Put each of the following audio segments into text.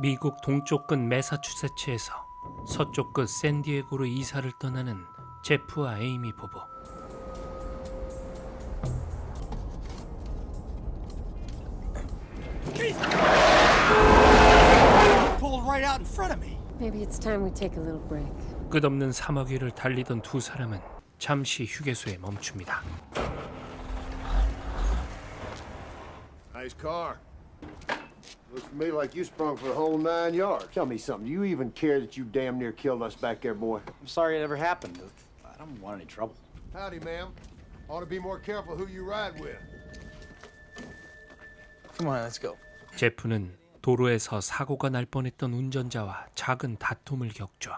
미국 동쪽 끝 매사추세츠에서 서쪽 끝 샌디에고로 이사를 떠나는 제프와 에이미 부부. Pulled right out in front of me. Maybe it's time we take a little break. 끝없는 사막 위를 달리던 두 사람은 잠시 휴게소에 멈춥니다. Nice car. Looks to me like you sprung for the whole nine yards. Tell me something. Do you even care that you damn near killed us back there, boy? I'm sorry it ever happened. I don't want any trouble. Howdy, ma'am. Ought to be more careful who you ride with. Come on, let's go. 제프는 도로에서 사고가 날 뻔했던 운전자와 작은 다툼을 겪죠.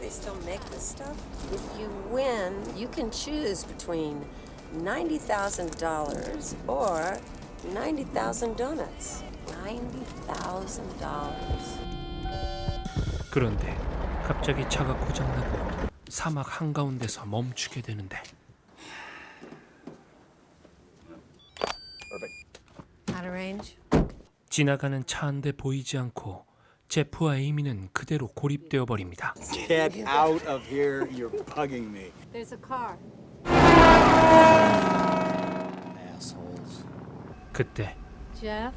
They still make this stuff? If you win, you can choose between $90,000 or 90,000 donuts. $90,000. 그런데 갑자기 차가 고장나고 사막 한가운데서 멈추게 되는데 Out of range? 지나가는 차 한 대 보이지 않고 제프와 에이미는 그대로 고립되어 버립니다. Get out of here. You're bugging me. There's a car. Assholes. 그때 Jeff?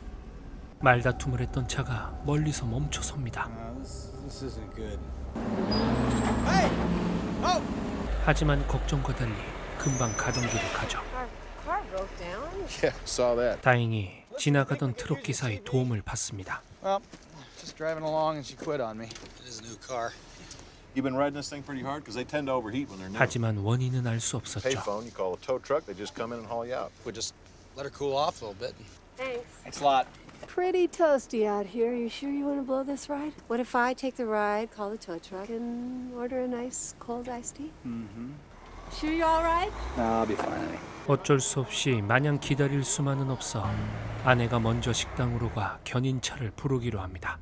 말다툼을 했던 차가 멀리서 멈춰 섭니다. Uh, this, this isn't good. 하지만 걱정과 달리 금방 가던 길을 가죠. Our car broke down. Yeah, saw that. 다행히 지나가던 트럭 기사의 도움을 받습니다. Well, just driving along and she quit on me. It is a new car. You've been riding this thing pretty hard because they tend to overheat when they're new. 하지만 원인은 알 수 없었죠. Payphone, you call a tow truck, they just come in and haul you out. We just let her cool off a little bit. Thanks. Thanks a lot. Pretty toasty out here. You sure you want to blow this ride? What if I take the ride, call the tow truck, and order a nice cold iced tea? Sure you're all right? No, I'll be fine, honey. 어쩔 수 없이 마냥 기다릴 수만은 없어 아내가 먼저 식당으로 가 견인차를 부르기로 합니다.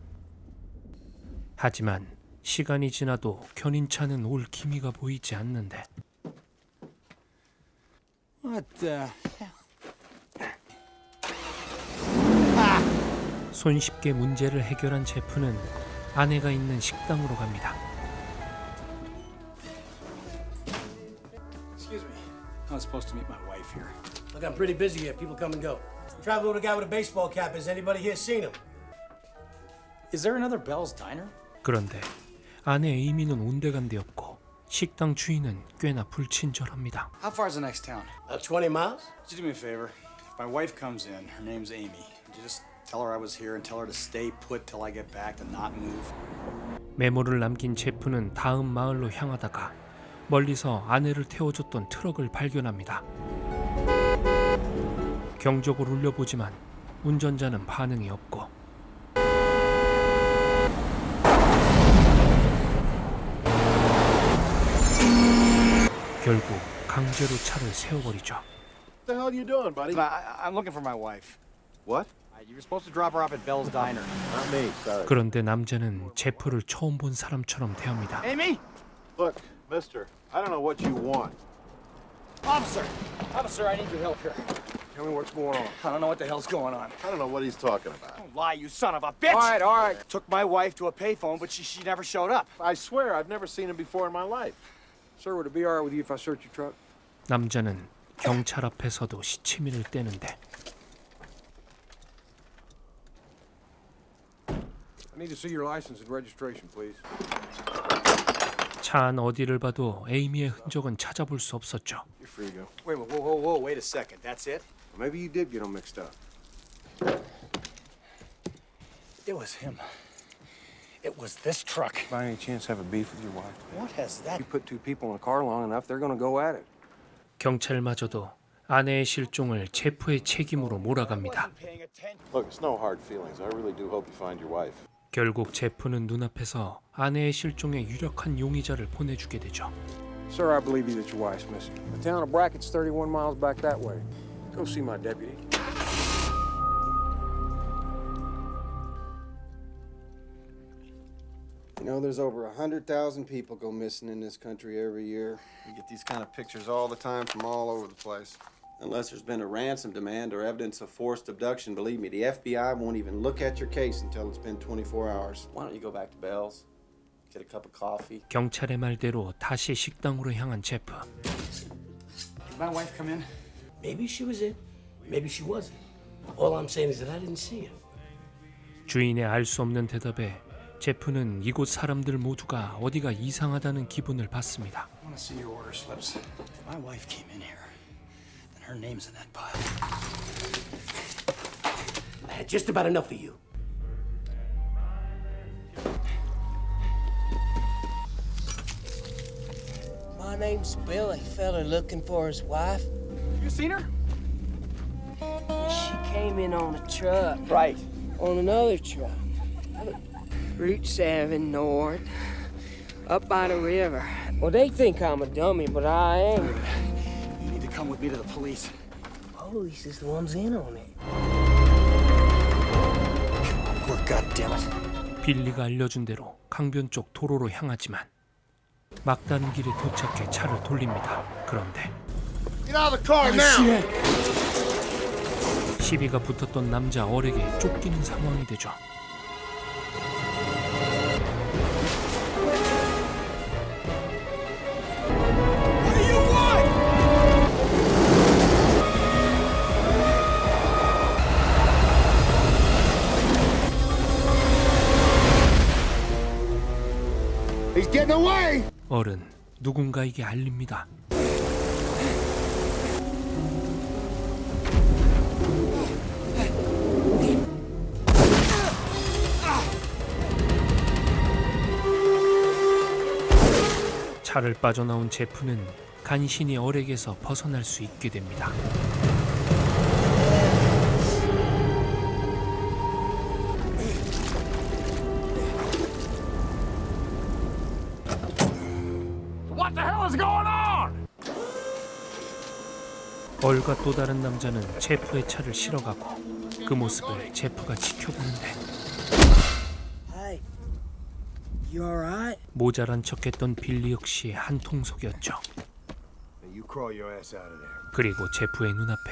하지만 시간이 지나도 견인차는 올 기미가 보이지 않는데 What the? 손쉽게 문제를 해결한 제프는 아내가 있는 식당으로 갑니다. Excuse me. I was supposed to meet my wife here. Look, I'm pretty busy here. People come and go. Traveling with a guy with a baseball cap. Has anybody here seen him? Is there another Bell's Diner? 그런데 아내 에이미는 온데간데 없고 식당 주인은 꽤나 불친절합니다. How far is the next town? About 20 miles? Would you do me a favor? If my wife comes in, her name's Amy. Would you just tell her I was here and tell her to stay put till I get back and not move? 메모를 남긴 제프는 다음 마을로 향하다가 멀리서 아내를 태워줬던 트럭을 발견합니다. 경적을 울려보지만 운전자는 반응이 없고 결국 강제로 차를 세워버리죠. What the hell are you doing, buddy? I, I'm looking for my wife. What? Uh, You were supposed to drop her off at Bell's Diner. Not me, sorry. 그런데 남자는 제프를 처음 본 사람처럼 대합니다. Amy! Look, mister, I don't know what you want. Officer! Officer, I need your help here. Tell me what's going on. I don't know what the hell's going on. I don't know what he's talking about. Don't lie, you son of a bitch! All right, all right. Took my wife to a payphone, but she, she never showed up. I swear I've never seen him before in my life. Sir, would it be all right with you if I search your truck? 남자는 경찰 앞에서도 시치미를 떼는데 I need to see your license and registration, please. 차 안 어디를 봐도 에이미의 흔적은 찾아볼 수 없었죠. You're free to go. Wait, whoa, whoa, whoa, wait a second. That's it? Maybe you did get them mixed up. It was him. It was this truck. By any chance have a beef with your wife? What has that? You put two people in a car long enough, they're gonna go at it. 경찰마저도 아내의 실종을 제프의 책임으로 몰아갑니다. Look, it's no hard feelings. I really do hope you find your wife. 결국 제프는 눈앞에서 아내의 실종의 유력한 용의자를 보내주게 되죠. Sir, I believe you that your wife's missing. The town of Brackett's 31 miles back that way. Go see my deputy. know, there's over a hundred thousand people go missing in this country every year. We get these kind of pictures all the time from all over the place. Unless there's been a ransom demand or evidence of forced abduction, believe me, the FBI won't even look at your case until it's been 24 hours. Why don't you go back to Bell's? Get a cup of coffee. 경찰의 말대로 다시 식당으로 향한 제프. Did my wife come in? Maybe she was in, maybe she wasn't. All I'm saying is that I didn't see her. 주인의 알 수 없는 대답에 제프는 이곳 사람들 모두가 어디가 이상하다는 기분을 받습니다. I want to see your order slips. If my wife came in here, then her name's in that pile. I had just about enough of you. My name's Billy. Fella looking for his wife. You seen her? She came in on a truck. Right. On another truck. Route 7 north. Up by the river. Well, they think I'm a dummy, but I ain't. You need to come with me to the police. Police is the ones in on it. Work, goddammit. 빌리가 알려준 대로 강변 쪽 도로로 향하지만 막다른 길에 도착해 차를 돌립니다. 그런데 Get out of the car now! 시비가 붙었던 남자 어렉에 쫓기는 상황이 되죠. Getting away! 어른 누군가에게 알립니다. 차를 빠져나온 제프는 간신히 어렉에서 벗어날 수 있게 됩니다. 얼과 또 다른 남자는 제프의 차를 실어가고 그 모습을 제프가 지켜보는데 Hey, you alright? 모자란 척했던 빌리 역시 한통속이었죠. Now you crawl your ass out of there. 그리고 제프의 눈앞에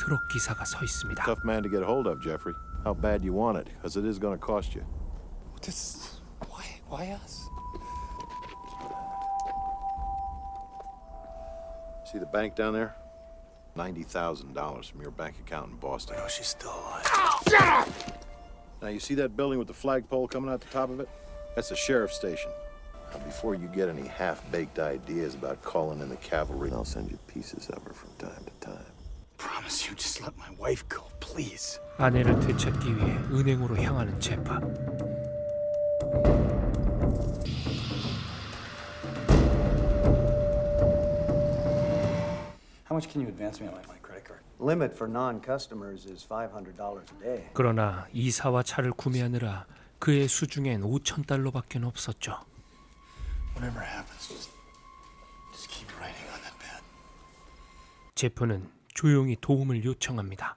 트럭 기사가 서 있습니다. Tough man to get hold of, Jeffrey. How bad you want it? Because it is going to cost you. This. Why? Why us? See the bank down there? $90,000 from your bank account in Boston. Oh, she's still alive. Now, you see that building with the flagpole coming out the top of it? That's the sheriff's station. Now, before you get any half baked ideas about calling in the cavalry, I'll send you pieces of her from time to time. Promise you, just let my wife go, please. 아내를 되찾기 위해 은행으로 향하는 제프. Much can you advance me on my credit card? Limit for non-customers is $500 a day. 그러나 이사와 차를 구매하느라 그의 수중엔 5천 달러밖에 없었죠. Whatever happens, just, just keep writing on that pad. 제프는 조용히 도움을 요청합니다.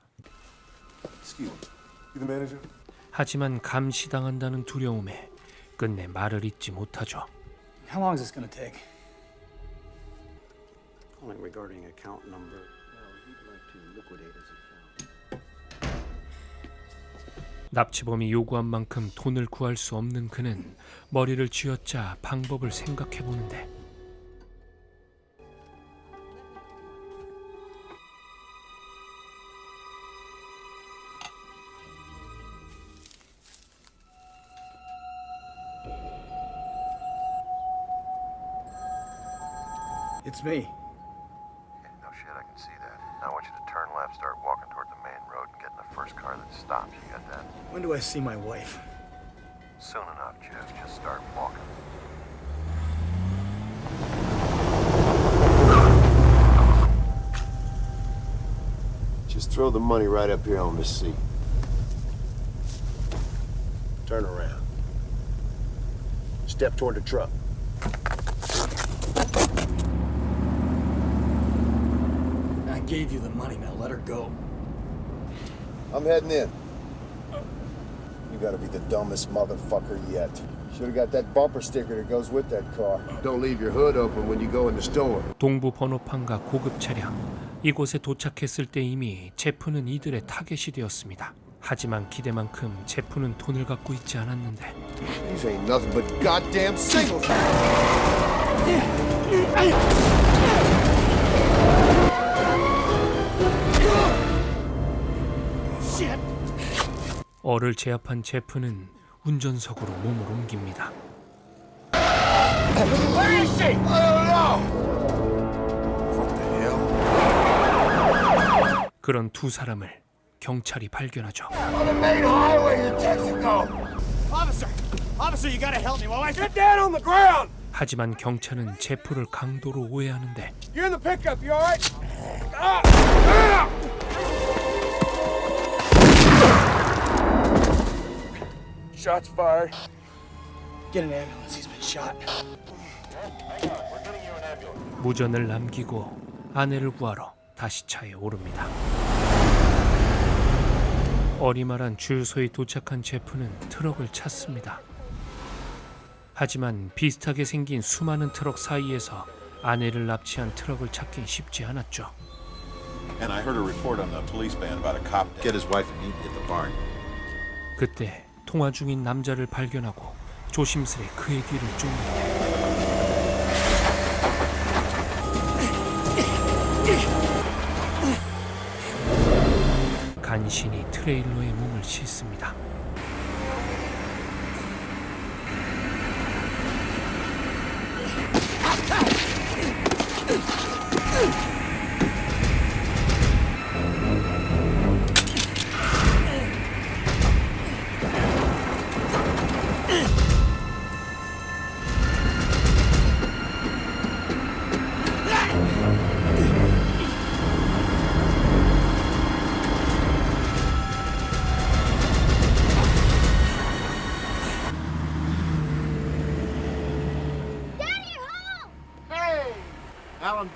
Excuse me. You the manager? 하지만 감시당한다는 두려움에 끝내 말을 잇지 못하죠. How long is this gonna take? Calling regarding account number. Well, he'd like to liquidate his account. 납치범이 요구한 만큼 돈을 구할 수 없는 그는 머리를 쥐어짜 방법을 생각해 보는데 It's me. First car that stops. You got that? When do I see my wife? Soon enough, Jeff. Just start walking. Just throw the money right up here on this seat. Turn around. Step toward the truck. I gave you the money. Now let her go. I'm heading in. You gotta be the dumbest motherfucker yet. Should've got that bumper sticker that goes with that car. Don't leave your hood open when you go in the store. 동부 번호판과 고급 차량 이곳에 도착했을 때 이미 제프는 이들의 타겟이 되었습니다. 하지만 기대만큼 제프는 돈을 갖고 있지 않았는데 These ain't nothing but goddamn singles. 어를 제압한 제프는 운전석으로 몸을 옮깁니다. 그런 두 사람을 경찰이 발견하죠. 하지만 경찰은 제프를 강도로 오해하는데 Shots fired. Get an ambulance. He's been shot. 무전을 남기고 아내를 구하러 다시 차에 오릅니다. 어리마란 주유소에 도착한 제프는 트럭을 찾습니다. 하지만 비슷하게 생긴 수많은 트럭 사이에서 아내를 납치한 트럭을 찾긴 쉽지 않았죠. And I heard a report on the police band about a cop. Get his wife and meet me at the barn. 그때 통화 중인 남자를 발견하고 조심스레 그의 뒤를 쫓는데 간신히 트레일러에 몸을 싣습니다.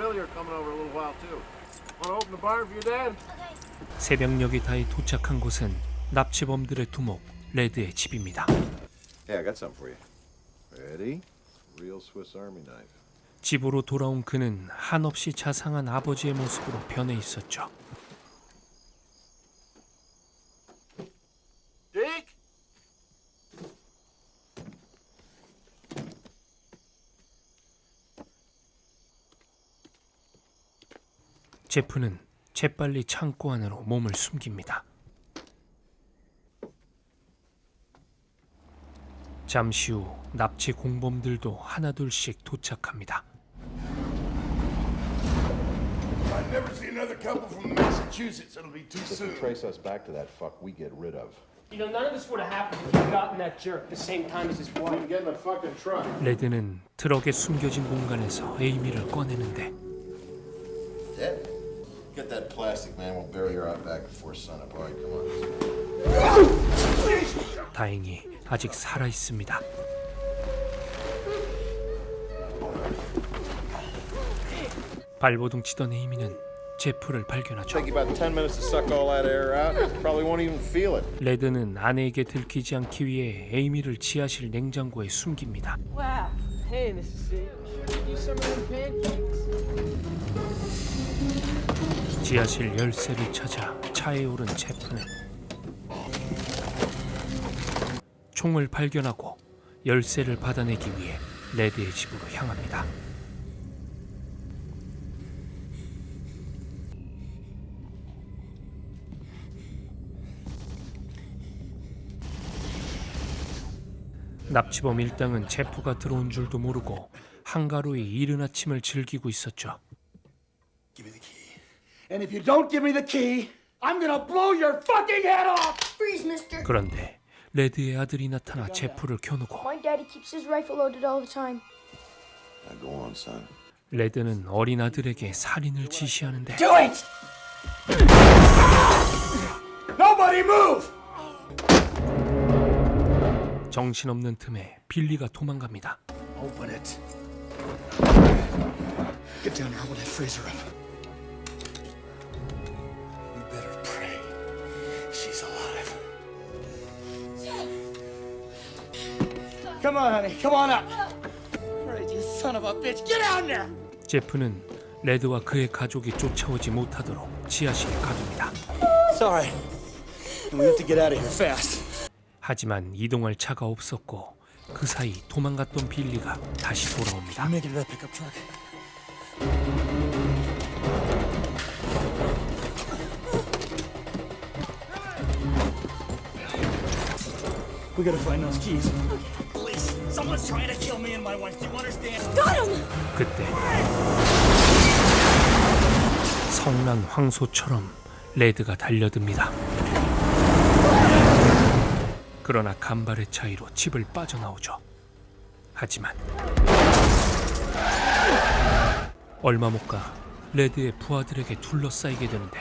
Billy are coming over a little while too. Want to open the barn for your dad? 새벽녘이 다해 도착한 곳은 납치범들의 두목 레드의 집입니다. Hey, I got something for you. Ready? Real Swiss Army knife. 집으로 돌아온 그는 한없이 자상한 아버지의 모습으로 변해 있었죠. 제프는 재빨리 창고 안으로 몸을 숨깁니다. 잠시 후 납치 공범들도 하나둘씩 도착합니다. I've never seen another couple from Massachusetts. It'll be too If soon. you trace us back to that fuck we get rid of. You know, none of this would have happened if you'd gotten that jerk at the same time as his wife. Get in the fucking truck. 레드는 트럭에 숨겨진 공간에서 에이미를 꺼내는데 Dead? Get that plastic, man. We'll bury her out back before sunup. All right, come on. 다행히 아직 살아 있습니다. 발버둥 치던 에이미는 제프를 발견하죠. Take you about 10 minutes to suck all that air out. Probably won't even feel it. 레드는 아내에게 들키지 않기 위해 에이미를 지하실 냉장고에 숨깁니다. Wow. Hey, Mrs. C. You some of them pancakes? 지하실 열쇠를 찾아 차에 오른 제프는 총을 발견하고 열쇠를 받아내기 위해 레드의 집으로 향합니다. 납치범 일당은 제프가 들어온 줄도 모르고 한가로이 이른 아침을 즐기고 있었죠. Give me the key. And if you don't give me the key, I'm gonna blow your fucking head off! Freeze, mister. 그런데 레드의 아들이 나타나 제프를 켜놓고 My daddy keeps his rifle loaded all the time. Now go on, son. 레드는 어린 아들에게 살인을 지시하는데 Do it! Nobody move! 정신없는 틈에 빌리가 도망갑니다. Open it. Get down here, hold that freezer up. Come on, honey, come on up. Right, you son of a bitch, get down there! 제프는 레드와 그의 가족이 쫓아오지 못하도록 지하실에 가둡니다. Sorry. We have to get out of here fast. 하지만 이동할 차가 없었고 그 사이 도망갔던 빌리가 다시 돌아옵니다. Make it to that pickup truck. We gotta find those keys. Police, someone's trying to kill me and my wife. Do you understand? 그때 성난 황소처럼 레드가 달려듭니다. 그러나 간발의 차이로 집을 빠져나오죠. 하지만 얼마 못 가 레드의 부하들에게 둘러싸이게 되는데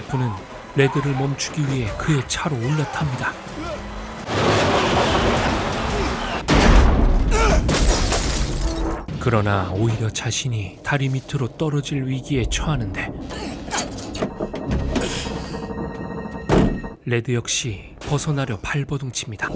제프는 레드를 멈추기 위해 그의 차로 올라탑니다. 그러나 오히려 자신이 다리 밑으로 떨어질 위기에 처하는데 레드 역시 벗어나려 발버둥칩니다.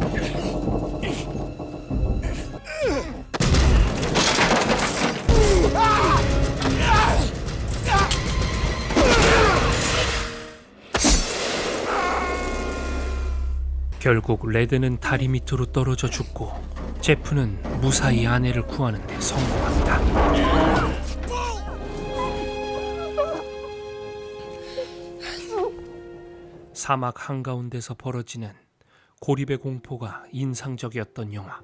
결국 레드는 다리 밑으로 떨어져 죽고 제프는 무사히 아내를 구하는 데 성공합니다. 사막 한가운데서 벌어지는 고립의 공포가 인상적이었던 영화.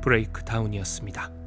브레이크 다운이었습니다.